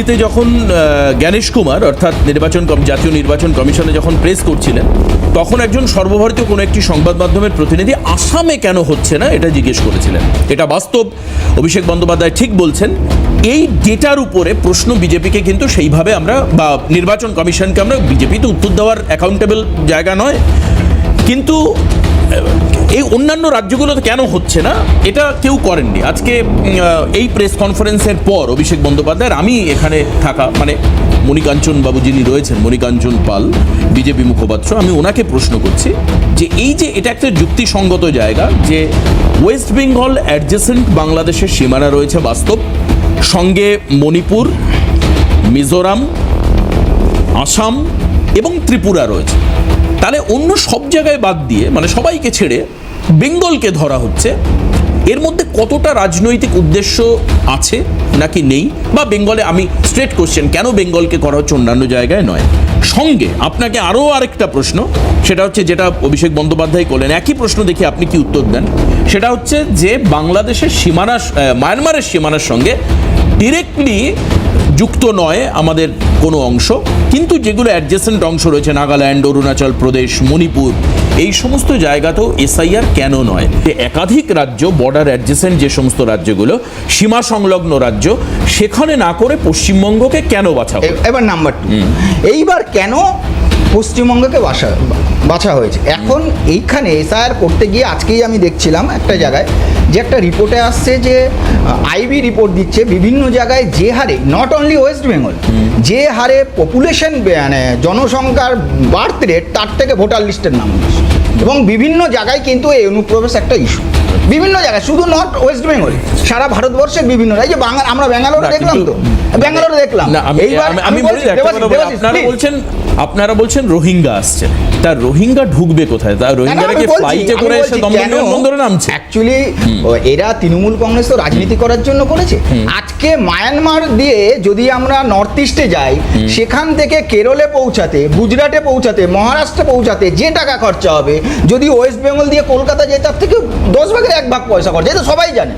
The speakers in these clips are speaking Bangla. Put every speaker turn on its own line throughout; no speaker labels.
দিল্লিতে যখন জ্ঞানেশ কুমার, অর্থাৎ নির্বাচন জাতীয় নির্বাচন কমিশনে যখন প্রেস করছিলেন, তখন একজন সর্বভারতীয় কোনো একটি সংবাদ মাধ্যমের প্রতিনিধি আসামে কেন হচ্ছে না এটা জিজ্ঞেস করেছিলেন। এটা বাস্তব, অভিষেক বন্দ্যোপাধ্যায় ঠিক বলছেন। এই ডেটার উপরে প্রশ্ন বিজেপিকে কিন্তু সেইভাবে আমরা, বা নির্বাচন কমিশনকে আমরা বিজেপি তো উত্তর দেওয়ার অ্যাকাউন্টেবল জায়গা নয়। কিন্তু এই অন্যান্য রাজ্যগুলোতে কেন হচ্ছে না? এটা কেউ করেননি। আজকে এই প্রেস কনফারেন্সের পর অভিষেক বন্দ্যোপাধ্যায়ের আমি এখানে থাকা মানে মণিকাঞ্চন বাবু যিনি রয়েছেন, মণিকাঞ্চন পাল, বিজেপি মুখপাত্র, আমি ওনাকে প্রশ্ন করছি যে এই যে এটা একটা যুক্তিসঙ্গত জায়গা যে ওয়েস্ট বেঙ্গল অ্যাডজেসেন্ট বাংলাদেশের সীমানা রয়েছে বাস্তব। সঙ্গে মণিপুর, মিজোরাম, আসাম এবং ত্রিপুরা রয়েছে। তাহলে অন্য সব জায়গায় বাদ দিয়ে মানে সবাইকে ছেড়ে বেঙ্গলকে ধরা হচ্ছে, এর মধ্যে কতটা রাজনৈতিক উদ্দেশ্য আছে নাকি নেই? বা বেঙ্গলে আমি স্ট্রেট কোশ্চেন কেন বেঙ্গলকে করা হচ্ছে অন্যান্য জায়গায় নয়? সঙ্গে আপনাকে আরও আরেকটা প্রশ্ন, সেটা হচ্ছে যেটা অভিষেক বন্দ্যোপাধ্যায় করলেন, একই প্রশ্ন দেখে আপনি কি উত্তর দেন? সেটা হচ্ছে যে বাংলাদেশের সীমানা মায়ানমারের সীমানার সঙ্গে ডিরেক্টলি যুক্ত নয় আমাদের কোনো অংশ। কিন্তু যেগুলো অ্যাডজেসেন্ট অংশ রয়েছে নাগাল্যান্ড অরুণাচল প্রদেশ মণিপুর এই সমস্ত জায়গাতেও এসআইআর কেন নয়? যে একাধিক রাজ্য বর্ডার অ্যাডজেসেন্ট যে সমস্ত রাজ্যগুলো সীমা সংলগ্ন রাজ্য সেখানে না করে পশ্চিমবঙ্গকে কেন বাছা
এবার নাম্বার টু এইবার কেন পশ্চিমবঙ্গকে বাসা বাছা হয়েছে। এখন এইখানে এসআইআর করতে গিয়ে আজকেই আমি দেখছিলাম একটা জায়গায় যে একটা রিপোর্টে আসছে যে আইবি রিপোর্ট দিচ্ছে বিভিন্ন জায়গায় যে হারে নট অনলি ওয়েস্ট বেঙ্গল যে হারে পপুলেশন মানে জনসংখ্যার বার্থ রেট তার থেকে ভোটার লিস্টের নাম এবং বিভিন্ন জায়গায় কিন্তু এই অনুপ্রবেশ একটা ইস্যু বিভিন্ন জায়গায় শুধু নট ওয়েস্ট বেঙ্গল সারা ভারতবর্ষের বিভিন্ন রাজ্যে বাংলা আমরা ব্যাঙ্গালোরে দেখলাম তো। ব্যাঙ্গালোরে দেখলাম।
না আমি বলি আপনারা বলছেন আপনারা বলছেন রোহিঙ্গা আসছে। তা রোহিঙ্গা ঢুকবে কোথায়? তা রোহিঙ্গারা কি ফ্লাইটে করে এসে দমদম বন্দরে নামছে?
অ্যাকচুয়ালি এরা তৃণমূল কংগ্রেস তো রাজনীতি করার জন্য করেছে। আজকে মায়ানমার দিয়ে যদি আমরা নর্থ ইস্টে যাই সেখান থেকে কেরলে পৌঁছাতে গুজরাটে পৌঁছাতে মহারাষ্ট্রে পৌঁছাতে যে টাকা খরচা হবে যদি ওয়েস্ট বেঙ্গল দিয়ে কলকাতা যায় তার থেকে দশ ভাগের এক ভাগ পয়সা খরচা এটা সবাই জানে।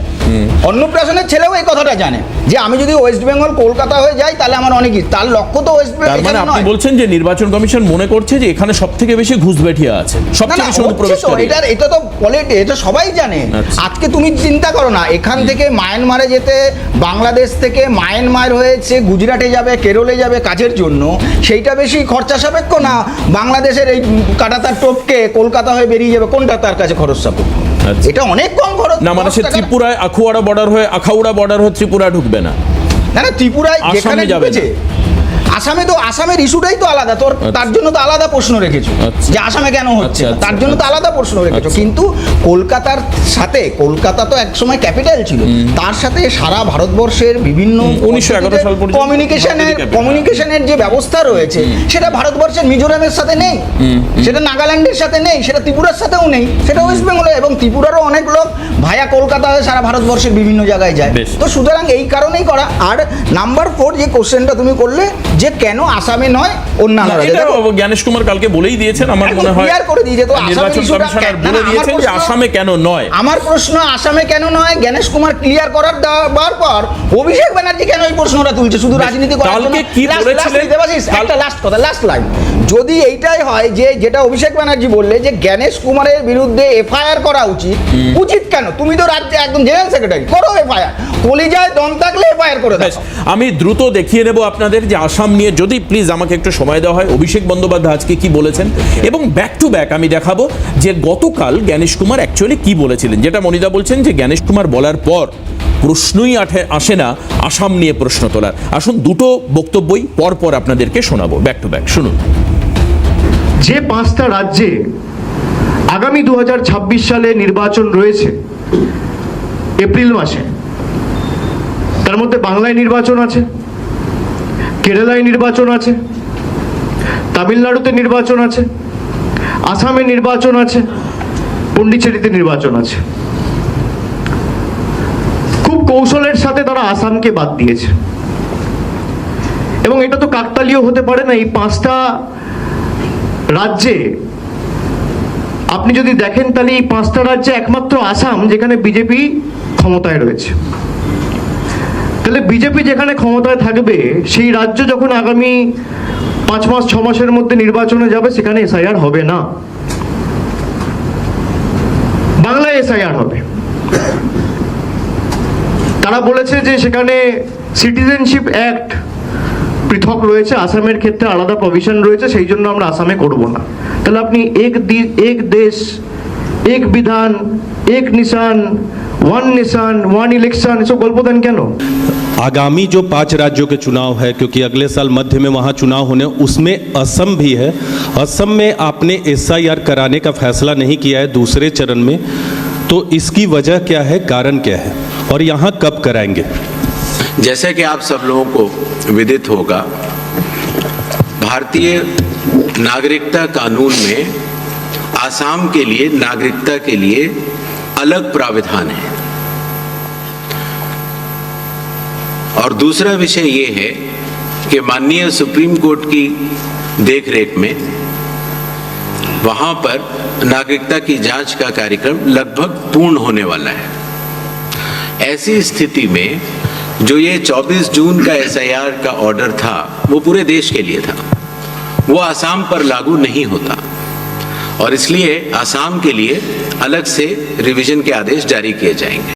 অন্নপ্রাশনের ছেলেও এই কথাটা জানে যে আমি যদি ওয়েস্ট বেঙ্গল কলকাতা হয়ে যায় তাহলে আমার অনেক তার লক্ষ্য তো ওয়েস্ট
তার মানে আপনি বলছেন যে নির্বাচন কমিশন মনে করছে যে এখানে সব থেকে বেশি ঘুষবেঠিয়া আছে সবচেয়ে বেশি অনুপ্রবেশকারী
এটার এটা তো পলিটি এটা সবাই জানে।
আচ্ছা।
আজকে তুমি চিন্তা করো না এখান থেকে মায়ানমারে যেতে বাংলাদেশ থেকে মায়ানমার হয়েছে গুজরাটে যাবে কেরলে যাবে কাজের জন্য সেইটা বেশি খরচা সাপেক্ষ না? বাংলাদেশের এই কাটাতার টোপকে কলকাতা হয়ে বেরিয়ে যাবে কোনটা তার কাছে খরচ সাপেক্ষ?
আচ্ছা।
এটা অনেক কম খরচ
না মানে সে ত্রিপুরায় আখুয়াড়া বর্ডার হয়ে আখাউড়া বর্ডার হয়ে ত্রিপুরা ঢুকবে না।
না না ত্রিপুরায় যেখানে ঢুকেছে আসামে তো আসামের ইস্যুটাই তো আলাদা। তোর তার জন্য তো আলাদা প্রশ্ন রেখেছো
আচ্ছা।
যে আসামে কেন হচ্ছে
আচ্ছা,
তার
আচ্ছা,
জন্য তো আলাদা প্রশ্ন রেখেছো।
আচ্ছা।
কিন্তু কলকাতার সাথে কলকাতা তো একসময় ক্যাপিটাল ছিল। তার সাথে সারা ভারতবর্ষের বিভিন্ন
1911 সাল
কমিউনিকেশনের কমিউনিকেশনের যে ব্যবস্থা রয়েছে সেটা ভারতবর্ষের মিজোরামের সাথে নেই। সেটা নাগাল্যান্ডের সাথে নেই সেটা ত্রিপুরার সাথেও নেই সেটা ওয়েস্ট বেঙ্গলে। এবং ত্রিপুরারও অনেক লোক ভায়া কলকাতা হয়ে সারা ভারতবর্ষের বিভিন্ন জায়গায় যায়। তো সুতরাং এই কারণেই করা। আর নাম্বার ফোর যে কোশ্চেনটা তুমি করলে যে কেন আসামে নয় অন্যান্য
এটা জ্ঞানেশ কুমার কালকে বলেই দিয়েছেন আমার মনে হয়
করে দিয়েছে। তো
নির্বাচন কমিশনার
কেন-
বলে দিয়েছেন যে আসামে কেন নয়।
আমার প্রশ্ন আসামে কেন নয়? জ্ঞানেশ কুমার ক্লিয়ার করার দেওয়ার পর অভিষেক ব্যানার্জি কেন এই প্রশ্নটা তুলছে? শুধু রাজনীতি করার জন্য
কালকে কি বলেছিলেন?
একটা লাস্ট কথা লাস্ট লাইন যদি এইটাই হয় যে যেটা অভিষেক ব্যানার্জি বললে যে জ্ঞানেশ কুমারের বিরুদ্ধে এফআইআর করা উচিত উচিত কেন? তুমি তো রাজ্যে একদম জেনারেল সেক্রেটারি করো এফআইআর। কলিজায় দম থাকলে এফআইআর করে দাও।
আমি দ্রুত দেখিয়ে নেব আপনাদের যে আসাম নিয়ে যদি প্লিজ আমাকে একটু সময় দেওয়া হয় অভিষেক বন্দ্যোপাধ্যায় আজকে কি বলেছেন? এবং ব্যাক টু ব্যাক আমি দেখাবো যে গতকাল জ্ঞানেশ কুমার অ্যাকচুয়ালি কি বলেছিলেন? যেটা মনিদা বলছেন যে জ্ঞানেশ কুমার বলার পর প্রশ্নই আঠে- আসে না আসাম নিয়ে প্রশ্ন তোলার। আসুন দুটো বক্তব্যই পর পর আপনাদেরকে শোনাবো ব্যাক টু ব্যাক শুনুন।
যে পাঁচটা রাজ্যে আগামী দু হাজার ছাব্বিশ সালে নির্বাচন রয়েছে, এপ্রিল মাসে, তার মধ্যে বাংলায় নির্বাচন আছে, কেরালায় নির্বাচন আছে, তামিলনাড়ুতে নির্বাচন আছে, আসামে নির্বাচন আছে, পন্ডিচেরিতে নির্বাচন আছে। খুব কৌশলের সাথে তারা আসামকে বাদ দিয়েছে। এবং এটা তো কাকতালীয় হতে পারে না, এই পাঁচটা রাজ্যে, আপনি যদি দেখেন তাহলে এই পাঁচটা রাজ্যে একমাত্র আসাম যেখানে বিজেপি ক্ষমতায় রয়েছে। তাহলে বিজেপি যেখানে ক্ষমতায় থাকবে, সেই রাজ্য যখন আগামী পাঁচ মাস, ছ মাসের মধ্যে নির্বাচনে যাবে, সেখানে এসআইআর হবে না। বাংলায় এসআইআর হবে। তারা বলেছে যে সেখানে সিটিজেনশিপ অ্যাক্ট পৃথক রয়েছে আসামের ক্ষেত্রে আলাদা প্রভিশন রয়েছে সেই জন্য আমরা আসামে করব না তাহলে আপনি এক দি- এক দেশ এক বিধান এক নিশান ওয়ান নিশান ওয়ান ইলেকশন এসব গল্প দেন কেন
आगामी जो पांच राज्यों के चुनाव है क्योंकि अगले साल मध्य में वहाँ चुनाव होने उसमें असम भी है असम में आपने एसआईआर कराने का फैसला नहीं किया है दूसरे चरण में तो इसकी वजह क्या है कारण क्या है और यहाँ कब कराएंगे
जैसे कि आप सब लोगों को विदित होगा, भारतीय नागरिकता कानून में आसाम के लिए, नागरिकता के लिए अलग प्राविधान है। और दूसरा विषय ये है कि माननीय सुप्रीम कोर्ट की देखरेख में वहाँ पर नागरिकता की जाँच का कार्यक्रम लगभग पूर्ण होने वाला है। ऐसी स्थिति में जो ये 24 जून का एसआईआर का ऑर्डर था, वो पूरे देश के लिए था। वो आसाम पर लागू नहीं होता। और इसलिए आसाम के लिए अलग से रिवीजन के आदेश जारी किए जाएँगे।